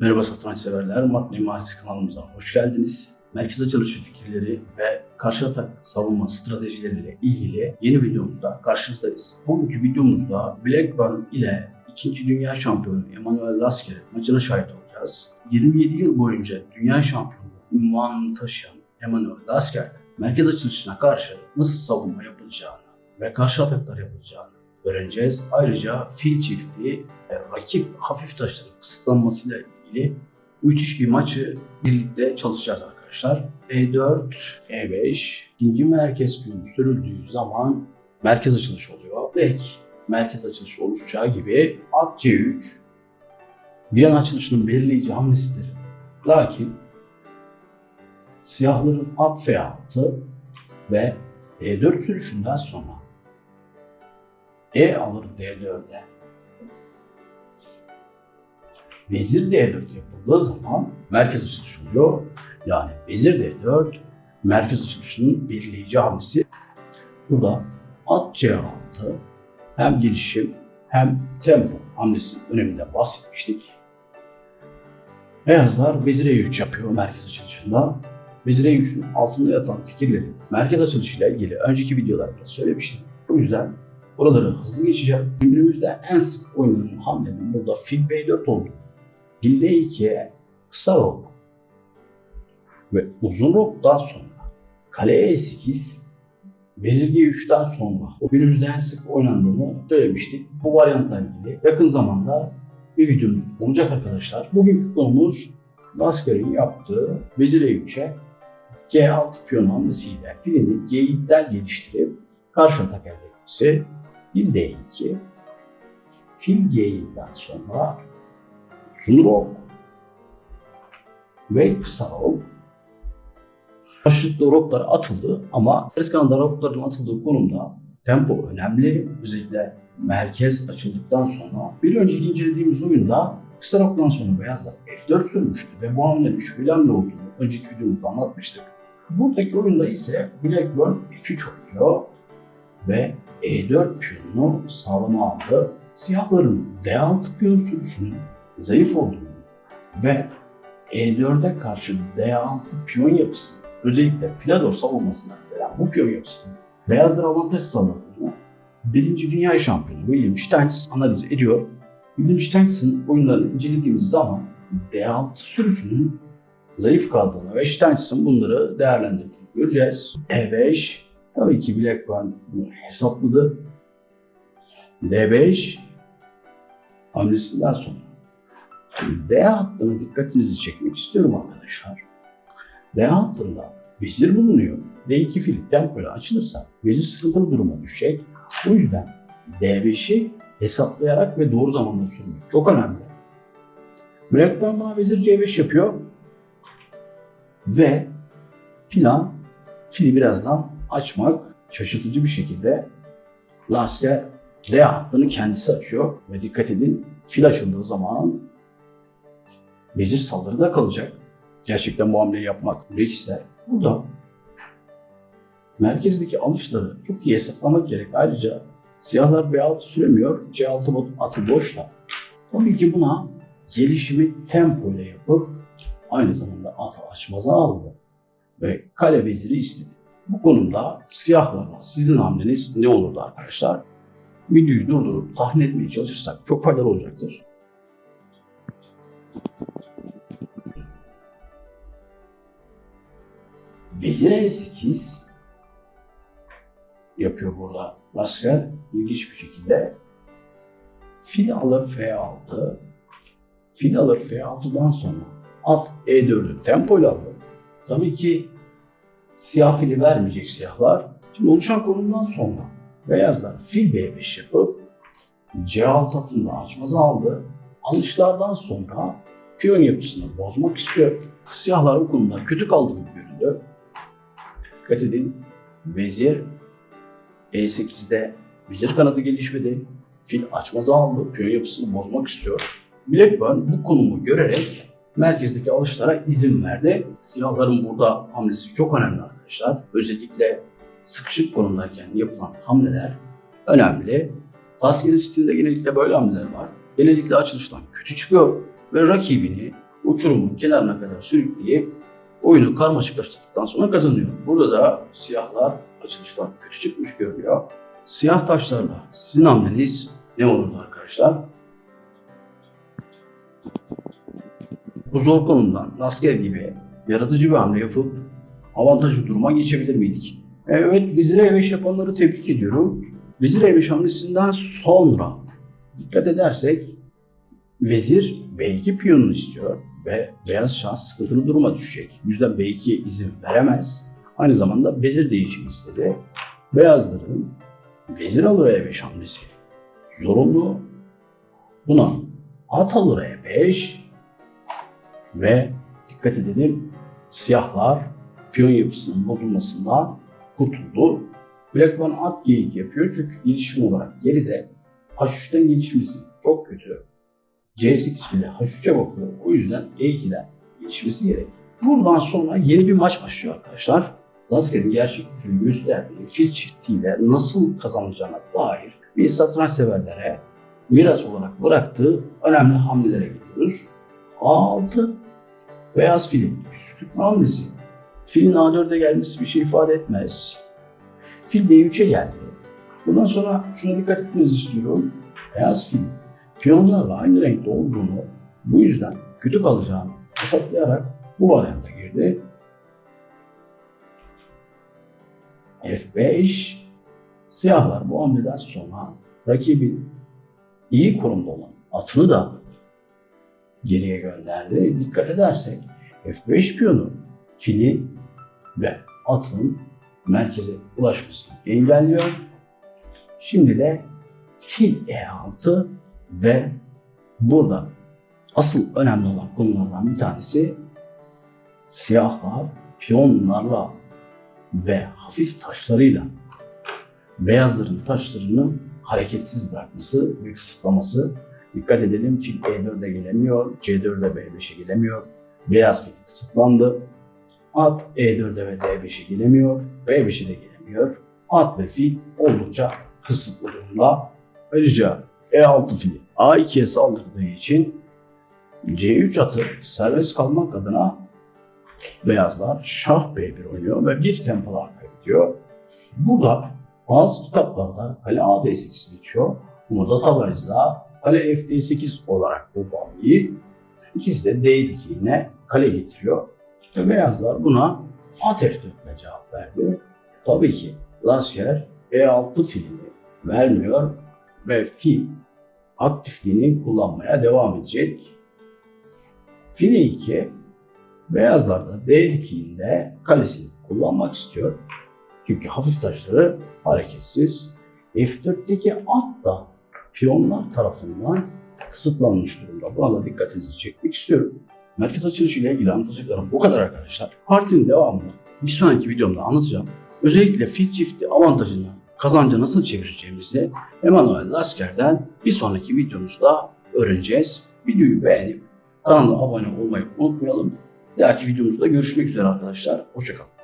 Merhaba satranç severler, Mat Mimarisi kanalımıza hoş geldiniz. Merkez açılışı fikirleri ve karşı atak savunma stratejileriyle ilgili yeni videomuzda karşınızdayız. Bugünkü videomuzda Blackburn ile 2. Dünya Şampiyonu Emmanuel Lasker'in maçına şahit olacağız. 27 yıl boyunca Dünya Şampiyonu unvanını taşıyan Emmanuel Lasker'den merkez açılışına karşı nasıl savunma yapılacağını ve karşı ataklar yapılacağını öğreneceğiz. Ayrıca fil çiftliği rakip hafif taşların kısıtlanmasıyla ilgili müthiş bir maçı birlikte çalışacağız arkadaşlar. E4, E5, ikinci merkez piyon sürüldüğü zaman merkez açılış oluyor. Black merkez açılışı oluşacağı gibi at C3 bir an açılışının belirleyici hamlesidir. Lakin siyahların at F6 ve D4 sürüşünden sonra E alır D4'e Vezir D4 yapıldığı zaman merkez açılış oluyor. Yani Vezir D4 merkez açılışının belirleyici hamlesi. Burada at C6 hem gelişim hem tempo hamlesinin öneminde bahsetmiştik. Beyazlar Vezir E3 yapıyor merkez açılışında. Vezir E3'ün altında yatan fikirleri merkez açılışıyla ilgili önceki videolarda söylemiştim. O yüzden buraları hızlı geçeceğim. Günümüzde en sık oynanan hamlenin burada fil B4 oldu. Fil D2'ye kısa rok ve uzun roktan sonra kale E8 Vezir G3'ten sonra o günümüzde en sık oynandığını söylemiştik. Bu varyantla ilgili yakın zamanda bir videomuz olacak arkadaşlar. Bugünkü konumuz Lasker'in yaptığı Vezir E3'e G6 piyon hamlesiyle filini G7'den geliştirip karşı atak elde etmesi. Fil D2 Fil G7'den sonra uzun rok ve kısa rok Karşılıklı roklar atıldı ama ters kanada rokların atıldığı konumda tempo önemli. Özellikle merkez açıldıktan sonra bir önceki incelediğimiz oyunda kısa roktan sonra beyazlar F4 sürmüştü ve bu hamlenin şöyle hamle olduğunu önceki videomuzda anlatmıştık. Buradaki oyunda ise Blackburn F3 oynuyor ve E4 piyonunu sağlama aldı. Siyahların D6 piyon sürüşünün zayıf olduğunu ve E4'e karşı D6 piyon yapısının özellikle Filador savunmasına gelen bu piyon yapısının beyazlara avantaj sağladığını birinci dünya şampiyonu William Steins analiz ediyor. William Steins'in oyunlarını incelediğimiz zaman D6 sürüşünün zayıf kaldığını ve Steins'in bunları değerlendirdiğini göreceğiz. E5 tabii ki Blackburn bunu hesapladı. D5 hamlesinden sonra D hattına dikkatinizi çekmek istiyorum arkadaşlar. D hattında vezir bulunuyor. D2 fil tempoyla açılırsa vezir sıkıntılı duruma düşecek. O yüzden D5'i hesaplayarak ve doğru zamanda sürmek çok önemli. Blackburn buna vezir C5 yapıyor. Ve plan fili birazdan açmak şaşırtıcı bir şekilde Lasker D hattını kendisi açıyor ve dikkat edin fil açıldığı zaman vezir saldırıda kalacak. Gerçekten bu hamleyi yapmak ister. Burada merkezdeki alışları çok iyi hesaplamak gerek. Ayrıca siyahlar B6 süremiyor. C6 atı boşta. Tabii ki buna gelişimi tempo ile yapıp aynı zamanda atı açmaza aldı. Ve kale veziri istedi. Bu konumda siyahlarla sizin hamleniz ne olurdu arkadaşlar? Videoyu durdurup tahmin etmeye çalışırsak çok faydalı olacaktır. Vezir E8 yapıyor burada Lasker ilginç bir şekilde. Fil alır F6. Fil alır F6'dan sonra at E4'ü tempoyla alır. Tabii ki siyah fili vermeyecek siyahlar. Şimdi oluşan konumdan sonra beyazlar fil B5 yapıp C6 atında açmazı aldı. Alışlardan sonra piyon yapısını bozmak istiyor. Siyahlar bu konuda kötü kaldığını görüldü. Dikkat edin. Vezir E8'de vezir kanadı gelişmedi. Fil açmazı aldı. Piyon yapısını bozmak istiyor. Blackburn bu konumu görerek merkezdeki alışlara izin verdi. Siyahların burada hamlesi çok önemli arkadaşlar. Özellikle sıkışık konumdayken yapılan hamleler önemli. Askeri stilde genellikle böyle hamleler var. Genellikle açılıştan kötü çıkıyor ve rakibini uçurumun kenarına kadar sürükleyip oyunu karmaşıklaştırdıktan sonra kazanıyor. Burada da siyahlar açılıştan kötü çıkmış görünüyor. Siyah taşlarla sizin hamleniz ne olurdu arkadaşlar? Bu zor konumdan asker gibi yaratıcı bir hamle yapıp avantajlı duruma geçebilir miydik? Evet, Vezir E5 yapanları tebrik ediyorum. Vezir E5 hamlesinden sonra dikkat edersek Vezir B2 piyonunu istiyor ve beyaz şans sıkıntılı duruma düşecek. Yüzden B2 izin veremez. Aynı zamanda vezir değişimi istedi. Beyazların vezir alır E5 hamlesi zorunlu. Buna at alır E5 ve dikkat edelim siyahlar piyon yapısının bozulmasından kurtuldu. Blackman at G2 yapıyor çünkü gelişim olarak geride H3'ten gelişmesi çok kötü. C8 fili H3'e bakıyor. O yüzden E2'den gelişmesi gerek. Buradan sonra yeni bir maç başlıyor arkadaşlar. Lasker'in gerçek gücünü gösterdiği fil çiftiyle nasıl kazanacağına dair bir satranç severlere miras olarak bıraktığı önemli hamlelere gidiyoruz. A6 beyaz filin püskürtme hamlesi. Filin A4'e gelmesi bir şey ifade etmez. Fil D3'e geldi. Bundan sonra şuna dikkat etmenizi istiyorum. Beyaz fil piyonlarla aynı renkte olduğunu bu yüzden kötü kalacağını hesaplayarak bu varyanta girdi. F5 Siyahlar bu hamleden sonra rakibin iyi konumda olan atını da geriye gönderdi. Dikkat edersek F5 piyonu fili ve atın merkeze ulaşmasını engelliyor. Şimdi de fil E6 ve burada asıl önemli olan konulardan bir tanesi siyahlar piyonlarla ve hafif taşlarıyla beyazların taşlarını hareketsiz bırakması ve kısıtlaması. Dikkat edelim fil E4'e gelemiyor, C4'e B5'e gelemiyor. Beyaz fil kısıtlandı. At E4'e ve D5'e gelemiyor, B5'e de gelemiyor. At ve fil oldukça kısıtlı durumda. Ayrıca E6 fili A2'ye saldırdığı için C3 atı serbest kalmak adına beyazlar şah B1 oynuyor ve bir tempolar kaybediyor. Burada bazı kitaplarda kale A8 geçiyor. Burada Tabariz'da kale FD8 olarak bu bağlıyı ikisi de D dikiğine kale getiriyor. Ve beyazlar buna at F4 ile cevap verdi. Tabii ki Lasker E6 filini vermiyor ve fil aktifliğini kullanmaya devam edecek. Fil 2 beyazlar da D dikiğinde kalesini kullanmak istiyor. Çünkü hafif taşları hareketsiz. F4'teki at da piyonlar tarafından kısıtlanmış durumda. Buna da dikkatinizi çekmek istiyorum. Merkez açılışı ile ilgili anlatacaklarım bu kadar arkadaşlar. Partinin devamını bir sonraki videomda anlatacağım. Özellikle fil çifti avantajını kazanca nasıl çevireceğimizi Emanuel Lasker'den bir sonraki videomuzda öğreneceğiz. Videoyu beğenip kanala abone olmayı unutmayalım. Bir dahaki videomuzda görüşmek üzere arkadaşlar. Hoşçakalın.